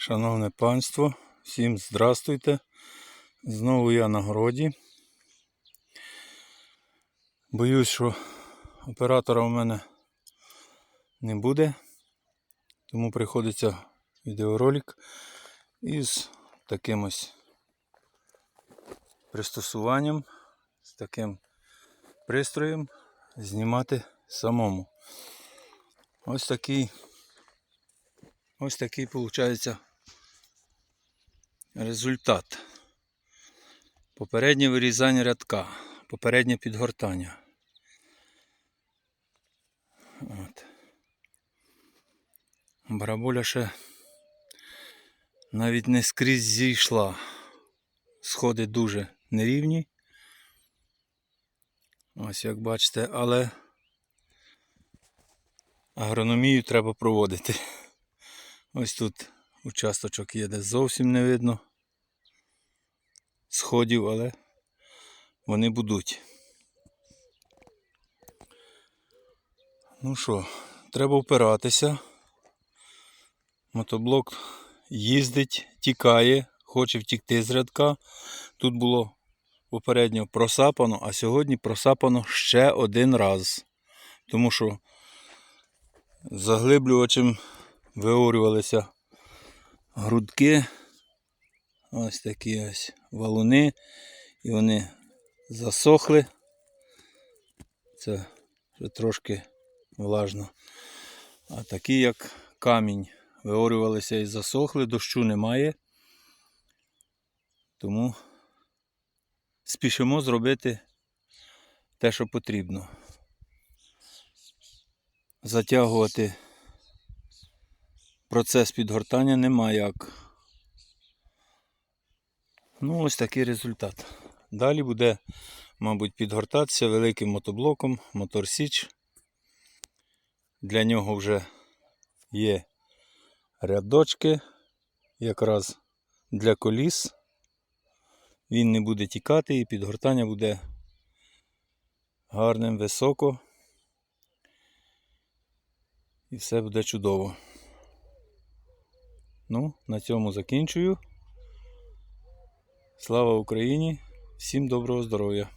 Шановне панство, всім здрастуйте. Знову я на городі. Боюсь, що оператора у мене не буде, тому приходиться відеоролик із таким ось пристосуванням, з таким пристроєм знімати самому. Ось такий Ось такий виходить результат. Попереднє вирізання рядка, попереднє підгортання. От. Бараболя ще навіть не скрізь зійшла. Сходи дуже нерівні. Ось як бачите, але агрономію треба проводити. Ось тут участочок є, де зовсім не видно сходів, але вони будуть. Ну що, треба впиратися. Мотоблок їздить, тікає, хоче втікти з рядка. Тут було попередньо просапано, а сьогодні просапано ще один раз. Тому що заглиблювачем виорювалися грудки. Ось такі ось валуни. І вони засохли. Це вже трошки влажно. А такі, як камінь, виорювалися і засохли, дощу немає. Тому спішимо зробити те, що потрібно. Затягувати процес підгортання нема як. Ну, ось такий результат. Далі буде, мабуть, підгортатися великим мотоблоком, мотор Січ. Для нього вже є рядочки, якраз для коліс. Він не буде тікати і підгортання буде гарним, високо. І все буде чудово. Ну, на цьому закінчую. Слава Україні! Всім доброго здоров'я!